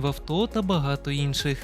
в авто та багато інших.